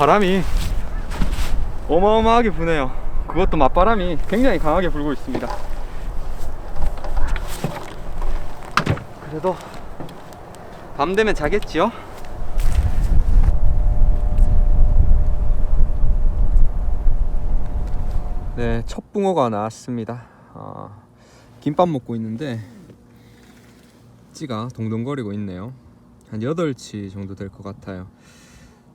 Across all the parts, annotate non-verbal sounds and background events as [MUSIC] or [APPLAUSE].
바람이 어마어마하게 부네요. 그것도 맞바람이 굉장히 강하게 불고 있습니다. 그래도 밤 되면 자겠지요? 네, 첫 붕어가 나왔습니다. 아, 김밥 먹고 있는데 찌가 동동거리고 있네요. 한 8치 정도 될 것 같아요.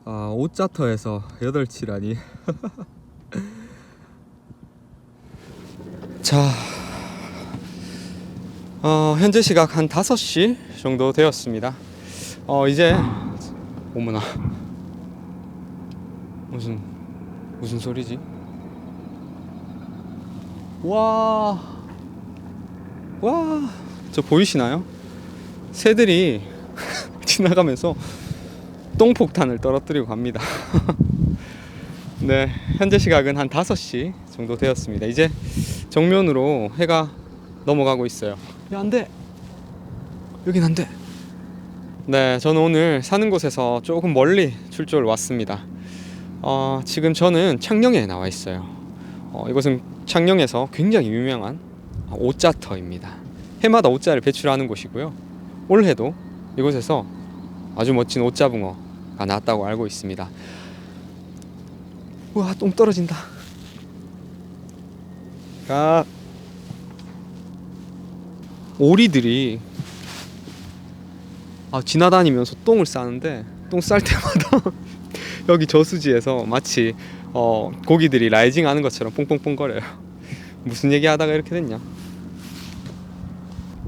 아, 옷자터에서 8치라니. [LAUGHS] 자, 어, 현재 시각 한 5시 정도 되었습니다. 어, 이제, 어머나. 무슨, 무슨 소리지? 와, 와, 저 보이시나요? 새들이 [LAUGHS] 지나가면서 똥폭탄을 떨어뜨리고 갑니다. [LAUGHS] 네, 현재 시각은 한 5시 정도 되었습니다. 이제 정면으로 해가 넘어가고 있어요. 야, 안 돼! 여긴 안 돼! 네, 저는 오늘 사는 곳에서 조금 멀리 출조를 왔습니다. 어, 지금 저는 창녕에 나와 있어요. 어, 이곳은 창녕에서 굉장히 유명한 옷자터입니다. 해마다 옷자를 배출하는 곳이고요. 올해도 이곳에서 아주 멋진 옷자붕어가 나왔다고 알고 있습니다. 우와 똥 떨어진다. 아 오리들이 아, 지나다니면서 똥을 싸는데 똥 쌀 때마다 [LAUGHS] 여기 저수지에서 마치 어, 고기들이 라이징 하는 것처럼 뽕뽕뽕거려요. [LAUGHS] 무슨 얘기 하다가 이렇게 됐냐?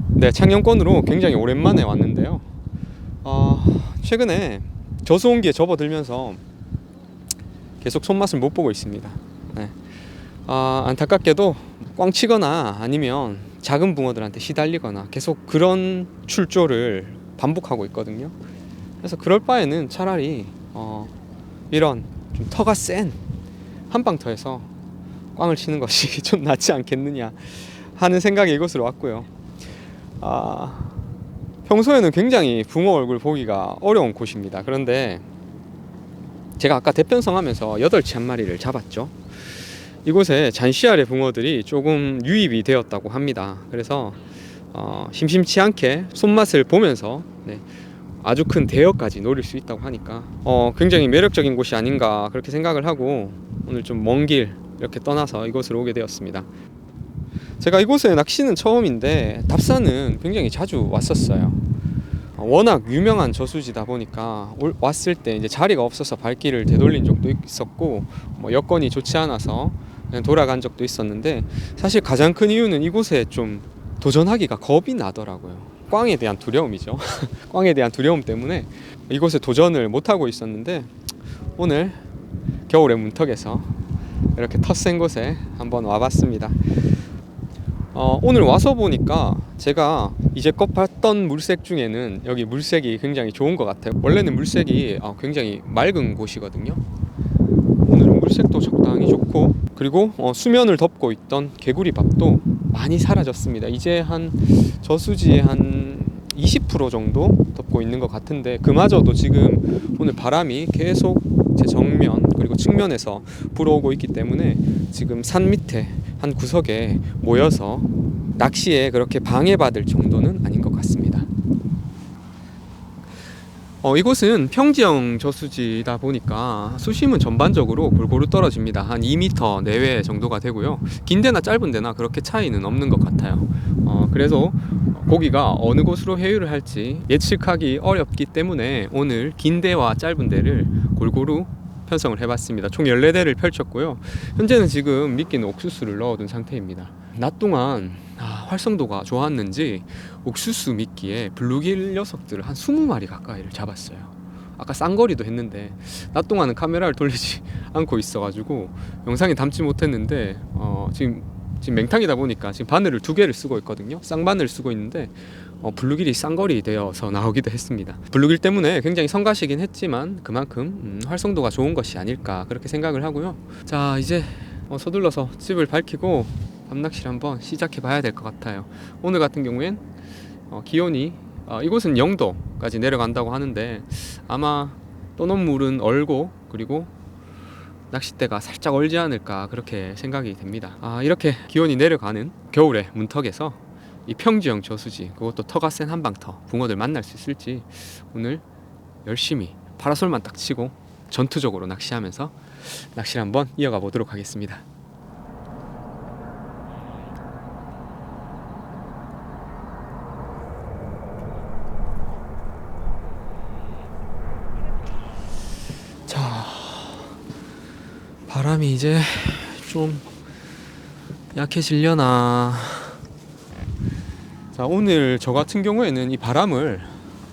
네, 창녕권으로 굉장히 오랜만에 왔는데요. 어, 최근에 저수온기에 접어들면서 계속 손맛을 못 보고 있습니다. 네. 아, 안타깝게도 꽝치거나 아니면 작은 붕어들한테 시달리거나 계속 그런 출조를 반복하고 있거든요. 그래서 그럴 바에는 차라리 어, 이런 좀 터가 센 한방터에서 꽝을 치는 것이 [LAUGHS] 좀 낫지 않겠느냐 하는 생각에 이곳으로 왔고요. 아, 평소에는 굉장히 붕어 얼굴 보기가 어려운 곳입니다. 그런데 제가 아까 대편성 하면서 8치 한 마리를 잡았죠. 이곳에 잔시아래 붕어들이 조금 유입이 되었다고 합니다. 그래서 어, 심심치 않게 손맛을 보면서 네, 아주 큰 대여까지 노릴 수 있다고 하니까 어, 굉장히 매력적인 곳이 아닌가 그렇게 생각을 하고 오늘 좀 먼 길 이렇게 떠나서 이곳으로 오게 되었습니다. 제가 이곳에 낚시는 처음인데 답사는 굉장히 자주 왔었어요. 어, 워낙 유명한 저수지다 보니까 올- 왔을 때 이제 자리가 없어서 발길을 되돌린 적도 있었고 뭐 여건이 좋지 않아서 그냥 돌아간 적도 있었는데 사실 가장 큰 이유는 이곳에 좀 도전하기가 겁이 나더라고요. 꽝에 대한 두려움이죠. [LAUGHS] 꽝에 대한 두려움 때문에 이곳에 도전을 못 하고 있었는데 오늘 겨울의 문턱에서 이렇게 텃센 곳에 한번 와봤습니다. 어, 오늘 와서 보니까 제가 이제껏 봤던 물색 중에는 여기 물색이 굉장히 좋은 것 같아요. 원래는 물색이 어, 굉장히 맑은 곳이거든요. 오늘은 물색도 적당히 좋고 그리고 어, 수면을 덮고 있던 개구리밥도 많이 사라졌습니다. 이제 한 저수지에 한 20% 정도 덮고 있는 것 같은데 그마저도 지금 오늘 바람이 계속 제 정면 그리고 측면에서 불어오고 있기 때문에 지금 산 밑에 한 구석에 모여서 낚시에 그렇게 방해받을 정도는 아닌 것 같습니다. 어, 이곳은 평지형 저수지다 보니까 수심은 전반적으로 골고루 떨어집니다. 한 2m 내외 정도가 되고요. 긴 데나 짧은 데나 그렇게 차이는 없는 것 같아요. 어, 그래서 고기가 어느 곳으로 회유를 할지 예측하기 어렵기 때문에 오늘 긴 데와 짧은 데를 골고루 편성을 해봤습니다. 총 14대를 펼쳤고요. 현재는 지금 미끼는 옥수수를 넣어둔 상태입니다. 낮 동안 아, 활성도가 좋았는지 옥수수 미끼에 블루길 녀석들을 한 20마리 가까이를 잡았어요. 아까 쌍거리도 했는데 낮 동안은 카메라를 돌리지 [LAUGHS] 않고 있어가지고 영상에 담지 못했는데 어, 지금 지금 맹탕이다 보니까 지금 바늘을 두 개를 쓰고 있거든요. 쌍바늘 쓰고 있는데 어, 블루길이 쌍거리 되어서 나오기도 했습니다. 블루길 때문에 굉장히 성가시긴 했지만 그만큼 음, 활성도가 좋은 것이 아닐까 그렇게 생각을 하고요. 자 이제 어, 서둘러서 집을 밝히고 밤낚시를 한번 시작해 봐야 될 것 같아요. 오늘 같은 경우엔 어, 기온이 어, 이곳은 0도까지 내려간다고 하는데 아마 떠놓은 물은 얼고 그리고 낚싯대가 살짝 얼지 않을까 그렇게 생각이 됩니다. 아, 이렇게 기온이 내려가는 겨울에 문턱에서 이 평지형 저수지 그것도 터가 센 한방터 붕어들 만날 수 있을지 오늘 열심히 파라솔만 딱 치고 전투적으로 낚시하면서 낚시를 한번 이어가 보도록 하겠습니다. 자, 바람이 이제 좀 약해지려나. 자, 오늘 저 같은 경우에는 이 바람을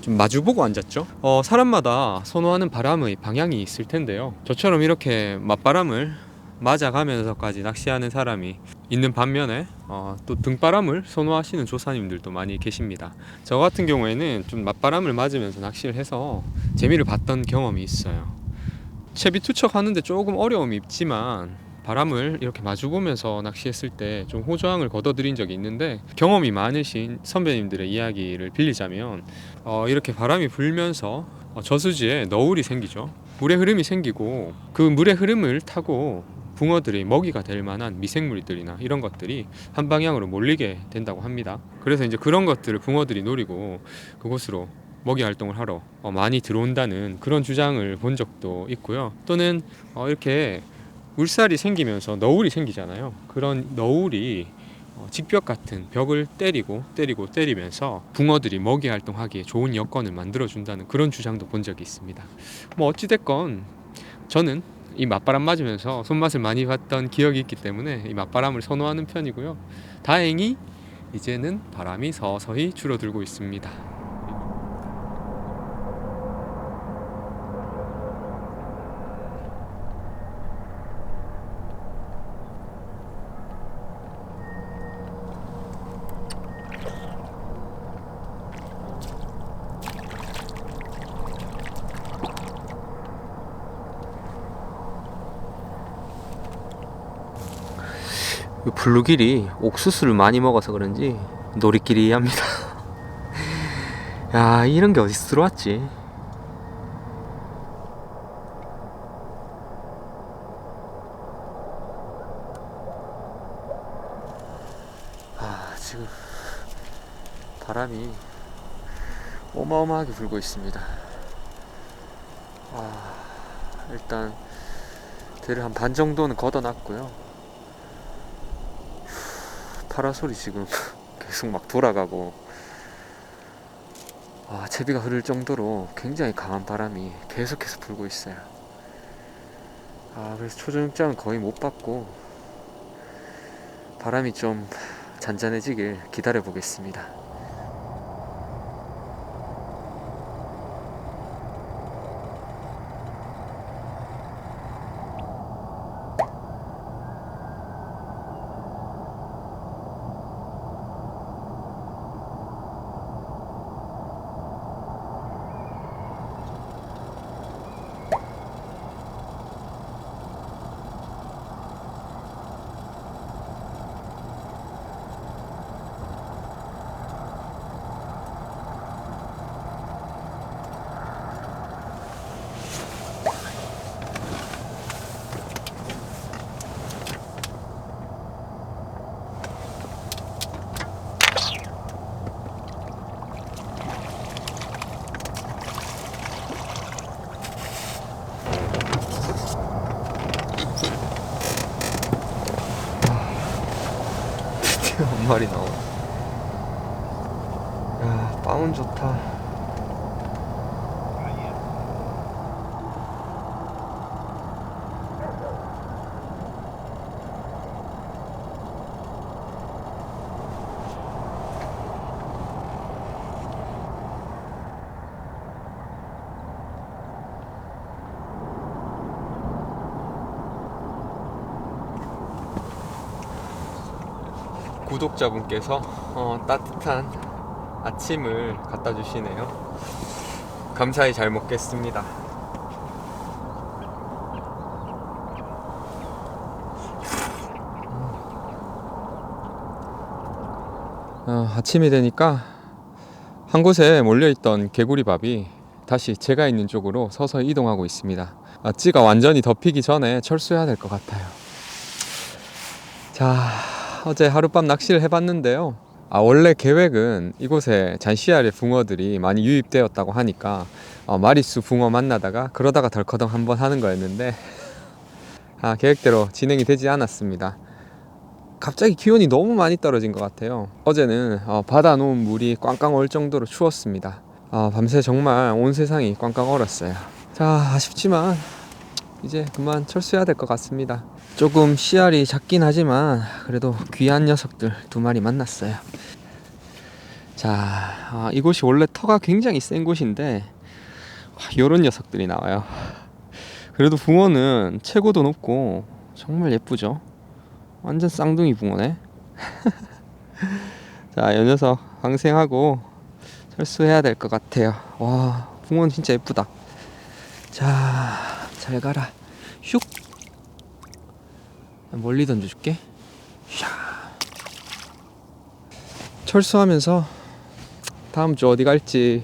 좀 마주보고 앉았죠. 어, 사람마다 선호하는 바람의 방향이 있을 텐데요. 저처럼 이렇게 맞바람을 맞아가면서까지 낚시하는 사람이 있는 반면에 어, 또 등바람을 선호하시는 조사님들도 많이 계십니다. 저 같은 경우에는 좀 맞바람을 맞으면서 낚시를 해서 재미를 봤던 경험이 있어요. 채비 투척하는데 조금 어려움이 있지만 바람을 이렇게 마주보면서 낚시했을 때 좀 호조항을 걷어들인 적이 있는데 경험이 많으신 선배님들의 이야기를 빌리자면 어, 이렇게 바람이 불면서 어, 저수지에 너울이 생기죠. 물의 흐름이 생기고 그 물의 흐름을 타고 붕어들이 먹이가 될 만한 미생물들이나 이런 것들이 한 방향으로 몰리게 된다고 합니다. 그래서 이제 그런 것들을 붕어들이 노리고 그곳으로 먹이 활동을 하러 어, 많이 들어온다는 그런 주장을 본 적도 있고요. 또는 어, 이렇게 물살이 생기면서 너울이 생기잖아요. 그런 너울이 어, 직벽 같은 벽을 때리고 때리고 때리면서 붕어들이 먹이 활동하기에 좋은 여건을 만들어 준다는 그런 주장도 본 적이 있습니다. 뭐 어찌 됐건 저는 이 맞바람 맞으면서 손맛을 많이 봤던 기억이 있기 때문에 이 맞바람을 선호하는 편이고요. 다행히 이제는 바람이 서서히 줄어들고 있습니다. 블루길이 옥수수를 많이 먹어서 그런지 놀이끼리 합니다. [LAUGHS] 야 이런 게 어디서 들어왔지? 아 지금 바람이 어마어마하게 불고 있습니다. 아 일단 대를 한 반 정도는 걷어놨고요. 파라솔이 지금 [LAUGHS] 계속 막 돌아가고 아, 채비가 흐를 정도로 굉장히 강한 바람이 계속해서 불고 있어요. 아, 그래서 초저녁장은 거의 못 받고 바람이 좀 잔잔해지길 기다려 보겠습니다. 드디어 한 마리 나와. 야, 빵은 좋다. 구독자분께서 어, 따뜻한 아침을 갖다 주시네요. 감사히 잘 먹겠습니다. 어, 아침이 되니까 한 곳에 몰려있던 개구리 밥이 다시 제가 있는 쪽으로 서서히 이동하고 있습니다. 아, 찌가 완전히 덮이기 전에 철수해야 될 것 같아요. 자, 어제 하룻밤 낚시를 해봤는데요. 아, 원래 계획은 이곳에 잔시아래 붕어들이 많이 유입되었다고 하니까 어, 마리수 붕어 만나다가 그러다가 덜커덩 한번 하는 거였는데 [LAUGHS] 아, 계획대로 진행이 되지 않았습니다. 갑자기 기온이 너무 많이 떨어진 것 같아요. 어제는 어, 바다 놓은 물이 꽝꽝 얼 정도로 추웠습니다. 아, 밤새 정말 온 세상이 꽝꽝 얼었어요. 자, 아쉽지만 이제 그만 철수해야 될 것 같습니다. 조금 씨알이 작긴 하지만 그래도 귀한 녀석들 두 마리 만났어요. 자, 아, 이곳이 원래 터가 굉장히 센 곳인데 이런 녀석들이 나와요. 그래도 붕어는 최고도 높고 정말 예쁘죠. 완전 쌍둥이 붕어네. [LAUGHS] 자, 이 녀석 항생하고 철수해야 될 것 같아요. 와, 붕어는 진짜 예쁘다. 자, 잘 가라. 슉. 멀리 던져줄게. 샤. 철수하면서 다음 주 어디 갈지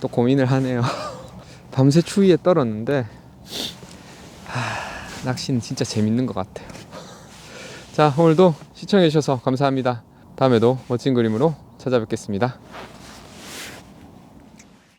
또 고민을 하네요. [LAUGHS] 밤새 추위에 떨었는데 하, 낚시는 진짜 재밌는 것 같아요. 자, 오늘도 시청해주셔서 감사합니다. 다음에도 멋진 그림으로 찾아뵙겠습니다.